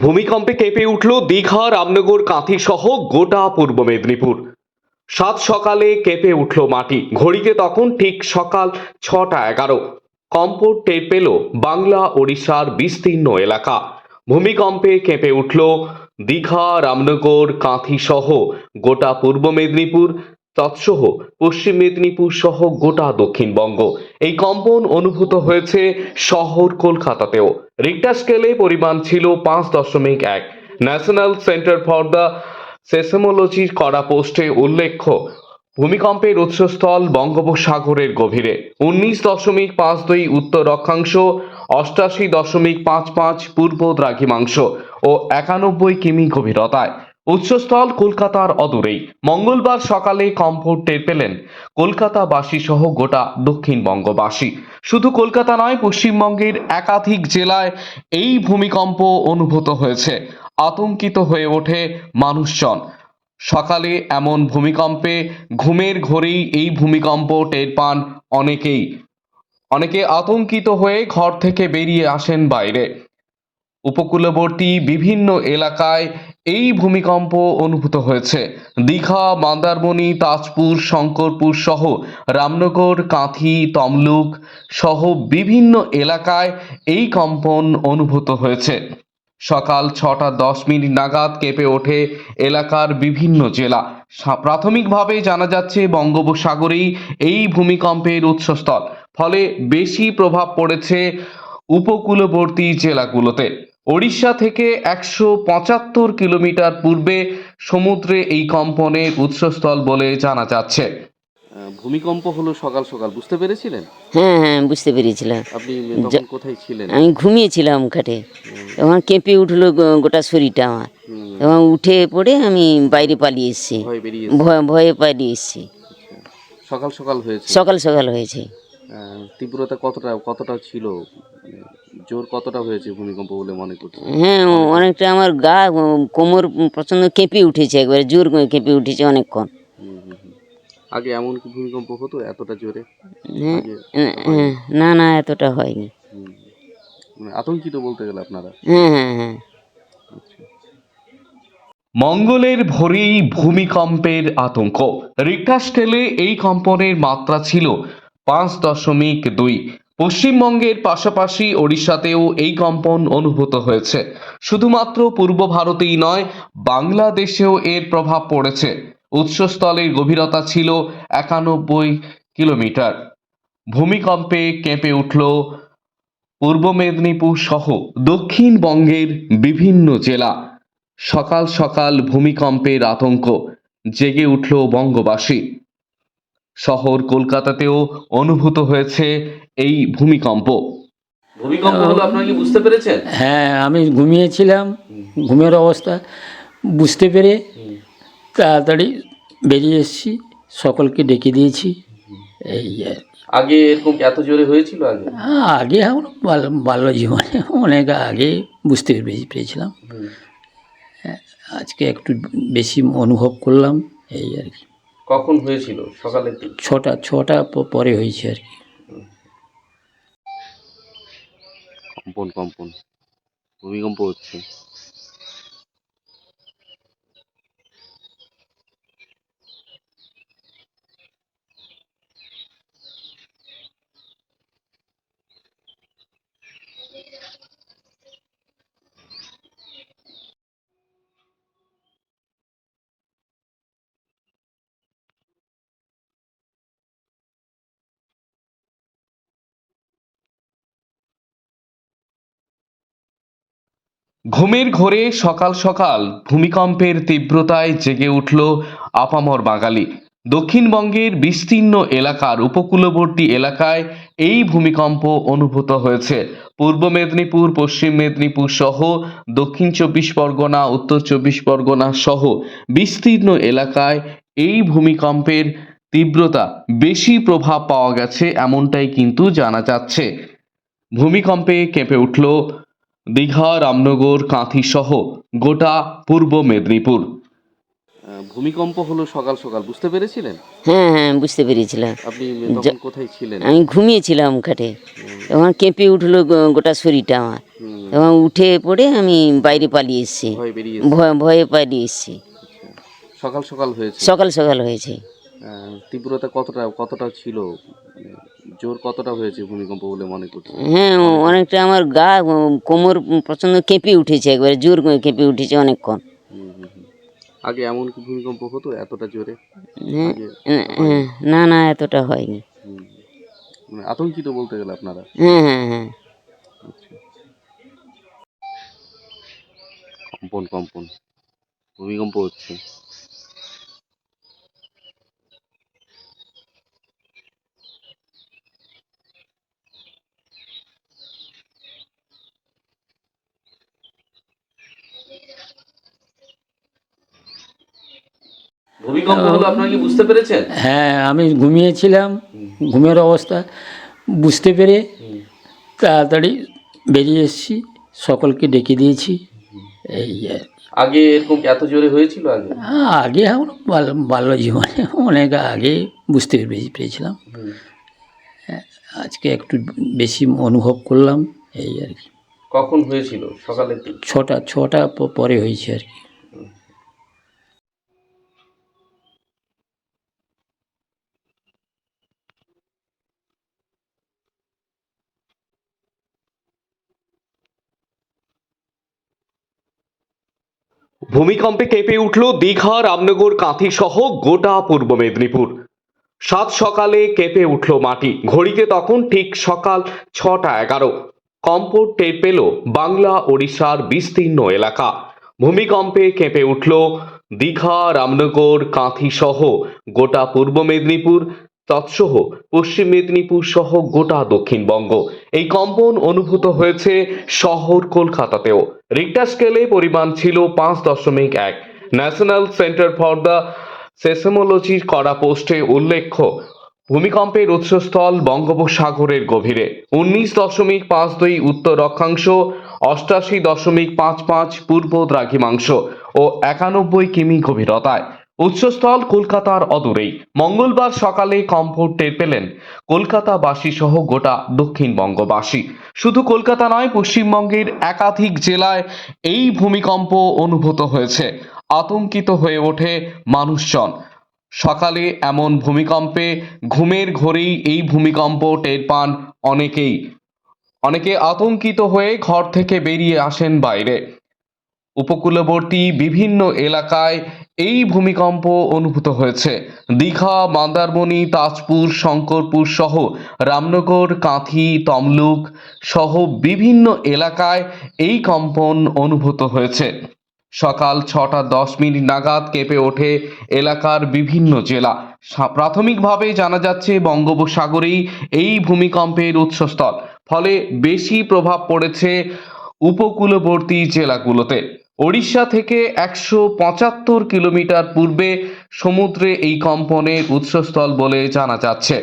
ভূমিকম্পে কেঁপে উঠল দীঘা রামনগর কাঁথি সহ গোটা পূর্ব মেদিনীপুর। সাত সকালে কেঁপে উঠল মাটি। ঘড়িতে তখন ঠিক সকাল ছটা এগারো। কম্প টের পেল বাংলা, ওড়িশার বিস্তীর্ণ এলাকা। ভূমিকম্পে কেঁপে উঠল দীঘা, রামনগর, কাঁথি সহ গোটা পূর্ব মেদিনীপুর। তৎসহ পশ্চিম মেদিনীপুর সহ গোটা দক্ষিণবঙ্গ। এই কম্পন অনুভূত হয়েছে শহর কলকাতাতেও। রিক্টার স্কেলে পরিমাণ ছিল পাঁচ দশমিক এক। ন্যাশনাল সেন্টার ফর দ্য সেসমোলজির করা পোস্টে উল্লেখ্য, ভূমিকম্পের উৎসস্থল বঙ্গোপসাগরের গভীরে। উনিশ দশমিক পাঁচ দুই উত্তর অক্ষাংশ, অষ্টাশি দশমিক পাঁচ পাঁচ পূর্ব দ্রাঘিমাংশ ও একানব্বই কিমি গভীরতায়। উৎসস্থল কলকাতার অদূরেই। মঙ্গলবার সকালে কম্প টের পেলেন কলকাতাবাসী সহ গোটা দক্ষিণবঙ্গবাসী। শুধু কলকাতা নয়, পশ্চিমবঙ্গের একাধিক জেলায় এই ভূমিকম্প অনুভূত হয়েছে। আতঙ্কিত হয়ে ওঠে মানুষজন। সকালে এমন ভূমিকম্পে ঘুমের ঘোরেই এই ভূমিকম্প টের পান অনেকেই। অনেকে আতঙ্কিত হয়ে ঘর থেকে বেরিয়ে আসেন বাইরে। উপকূলবর্তী বিভিন্ন এলাকায় এই ভূমিকম্প অনুভূত হয়েছে। দীঘা মন্দারমণি তাজপুর, শঙ্করপুর সহ রামনগর, কাঁথি, তমলুক সহ বিভিন্ন এলাকায় এই কম্পন অনুভূত হয়েছে। সকাল ছটা দশ মিনিট নাগাদ কেঁপে ওঠে এলাকার বিভিন্ন জেলা। প্রাথমিকভাবে জানা যাচ্ছে বঙ্গোপসাগরেই এই ভূমিকম্পের উৎসস্থল। ফলে বেশি প্রভাব পড়েছে উপকূলবর্তী জেলাগুলোতে। ওড়িশা থেকে একশো পঁচাত্তর কিলোমিটার পূর্বে সমুদ্রে এই কম্পনের উৎসস্থল বলে জানা যাচ্ছে। ভূমিকম্প হলো সকাল সকাল বুঝতে পেরেছিলেন? হ্যাঁ হ্যাঁ বুঝতে পেরেছিলাম। আপনি তখন কোথায় ছিলেন? আমি ঘুমিয়েছিলাম খাটে তখন কেঁপে উঠল গো- গোটা শরীরটা আমার। এবং উঠে পড়ে আমি বাইরে পালিয়ে এসেছি। ভয় ভয়ে পালিয়ে এসেছি। সকাল সকাল হয়েছে? সকাল সকাল হয়েছে। তীব্রতা কতটা কতটা ছিল? জোর কতটা হয়েছে ভূমিকম্প বলে মনে করছেন? হ্যাঁ অনেকটা আমার গা কোমর প্রচণ্ড কেঁপে উঠেছে একবারে জোর কেঁপে উঠেছে অনেকক্ষণ। আগে এমন কি ভূমিকম্প হতো এতটা জোরে? হ্যাঁ, হ্যাঁ, না না এতটা হয়নি। মানে আতঙ্কিত বলতে গেলে আপনারা? হ্যাঁ হ্যাঁ হ্যাঁ। মঙ্গলের ভোরেই ভূমিকম্পের আতঙ্ক। রিক্টার স্কেলে এই কম্পনের মাত্রা ছিল পাঁচ দশমিক দুই। পশ্চিমবঙ্গের পাশাপাশি ওড়িশাতেও এই কম্পন অনুভূত হয়েছে। শুধুমাত্র পূর্ব ভারতেই নয়, বাংলাদেশেও এর প্রভাব পড়েছে। উৎসস্থলের গভীরতা ছিল একানব্বই কিলোমিটার। ভূমিকম্পে কেঁপে উঠল পূর্ব মেদিনীপুর সহ দক্ষিণবঙ্গের বিভিন্ন জেলা। সকাল সকাল ভূমিকম্পের আতঙ্ক জেগে উঠল বঙ্গবাসী। শহর কলকাতাতেও অনুভূত হয়েছে এই ভূমিকম্প। ভূমিকম্প হলো আপনারা কি বুঝতে পেরেছেন? হ্যাঁ আমি ঘুমিয়েছিলাম ঘুমের অবস্থা বুঝতে পেরে তাড়াতাড়ি বেরিয়ে এসেছি সকলকে ডেকে দিয়েছি এই। আগে এরকম এত জোরে হয়েছিল আগে? হ্যাঁ, আগে আমার বাল বাল্য জীবনে অনেক আগে বুঝতে পেরে- পেরেছিলাম। আজকে একটু বেশি অনুভব করলাম এই আর কি। কখন হয়েছিল? সকালে ছটা ছটা পরে হয়েছে আর কি। কম্পন কম্পন। ভূমিকম্প হচ্ছে। ঘুমের ঘোরে সকাল সকাল ভূমিকম্পের তীব্রতায় জেগে উঠল আপামর বাঙালি। দক্ষিণবঙ্গের বিস্তীর্ণ এলাকার উপকূলবর্তী এলাকায় এই ভূমিকম্প অনুভূত হয়েছে। পূর্ব মেদিনীপুর, পশ্চিম মেদিনীপুর সহ দক্ষিণ চব্বিশ পরগনা, উত্তর চব্বিশ পরগনা সহ বিস্তীর্ণ এলাকায় এই ভূমিকম্পের তীব্রতা বেশি প্রভাব পাওয়া গেছে এমনটাই কিন্তু জানা যাচ্ছে। ভূমিকম্পে কেঁপে উঠল দীঘা রামনগর কাঁথি সহ গোটা পূর্ব মেদিনীপুর। ভূমিকম্প হলো সকাল সকাল বুঝতে পেরেছিলেন? হ্যাঁ হ্যাঁ বুঝতে পেরেছিলাম। আপনি তখন কোথায় ছিলেন? আমি ঘুমিয়েছিলাম খাটে তখন কেঁপে উঠল গো- গোটা শরীরটা আমার। তখন উঠে পড়ে আমি বাইরে পালিয়ে এসেছি। ভয় ভয়ে পালিয়ে এসেছি। সকাল সকাল হয়েছে? সকাল সকাল হয়েছে। তীব্রতা কতটা কতটা ছিল? জোর কতটা হয়েছে ভূমিকম্প বলে মনে করছেন? হ্যাঁ অনেকটা আমার গা কোমর প্রচণ্ড কেঁপে উঠেছে একবারে জোর কেঁপে উঠেছে অনেকক্ষণ। আগে এমন কি ভূমিকম্প হতো এতটা জোরে? হ্যাঁ, হ্যাঁ, না না এতটা হয়নি। মানে আতঙ্কিত বলতে গেলে আপনারা? হ্যাঁ হ্যাঁ হ্যাঁ। কম্পন কম্পন। ভূমিকম্প হচ্ছে। ভূমিকম্প হলো আপনারা কি বুঝতে পেরেছেন? হ্যাঁ আমি ঘুমিয়েছিলাম ঘুমের অবস্থা বুঝতে পেরে তাড়াতাড়ি বেরিয়ে এসেছি সকলকে ডেকে দিয়েছি এই আর আগে এরকম এত জোরে হয়েছিল আগে? হ্যাঁ, আগে আমার বাল- বাল্য জীবনে অনেক আগে বুঝতে পেরে- পেরেছিলাম। হ্যাঁ, আজকে একটু বেশি অনুভব করলাম এই আর কি। কখন হয়েছিল? সকালে ছটা ছটা পরে হয়েছে আর কি। ভূমিকম্পে কেঁপে উঠল দীঘা, রামনগর, কাঁথি সহ গোটা পূর্ব মেদিনীপুর। সাত সকালে কেঁপে উঠল মাটি। ঘড়িতে তখন ঠিক সকাল ছটা এগারো। কম্প টের পেল বাংলা, ওড়িশার বিস্তীর্ণ এলাকা। ভূমিকম্পে কেঁপে উঠল দীঘা, রামনগর, কাঁথি সহ গোটা পূর্ব মেদিনীপুর, তৎসহ পশ্চিম মেদিনীপুর সহ গোটা দক্ষিণবঙ্গ। এই কম্পন অনুভূত হয়েছে শহর কলকাতাতেও। রিক্টার স্কেলে পরিমাণ ছিল পাঁচ দশমিক এক। ন্যাশনাল সেন্টার ফর দ্য সেসমোলজির করা পোস্টে উল্লেখ্য, ভূমিকম্পের উৎসস্থল বঙ্গোপসাগরের গভীরে। উনিশ দশমিক পাঁচ দুই উত্তর অক্ষাংশ, অষ্টাশি দশমিক পাঁচ পাঁচ পূর্ব দ্রাঘিমাংশ ও একানব্বই কিমি গভীরতায়। উৎসস্থল কলকাতার অদূরেই। মঙ্গলবার সকালে কম্পোর্ট টের পেলেন কলকাতাবাসী সহ গোটা দক্ষিণবঙ্গবাসী। শুধু কলকাতা নয়, পশ্চিমবঙ্গের একাধিক জেলায় এই ভূমিকম্প অনুভূত হয়েছে। আতঙ্কিত হয়ে ওঠে মানুষজন। সকালে এমন ভূমিকম্পে ঘুমের ঘোরেই এই ভূমিকম্প টের পান অনেকেই। অনেকে আতঙ্কিত হয়ে ঘর থেকে বেরিয়ে আসেন বাইরে। উপকূলবর্তী বিভিন্ন এলাকায় এই ভূমিকম্প অনুভূত হয়েছে। দীঘা মান্দারমণি তাজপুর, শঙ্করপুর সহ রামনগর, কাঁথি, তমলুক সহ বিভিন্ন এলাকায় এই কম্পন অনুভূত হয়েছে। সকাল ছটা দশ মিনিট নাগাদ কেঁপে ওঠে এলাকার বিভিন্ন জেলা। প্রাথমিকভাবে জানা যাচ্ছে বঙ্গোপসাগরেই এই ভূমিকম্পের উৎসস্থল। ফলে বেশি প্রভাব পড়েছে উপকূলবর্তী জেলাগুলোতে। ওড়িশা থেকে একশো পঁচাত্তর কিলোমিটার পূর্বে সমুদ্রে এই কম্পনের উৎসস্থল বলে জানা যাচ্ছে।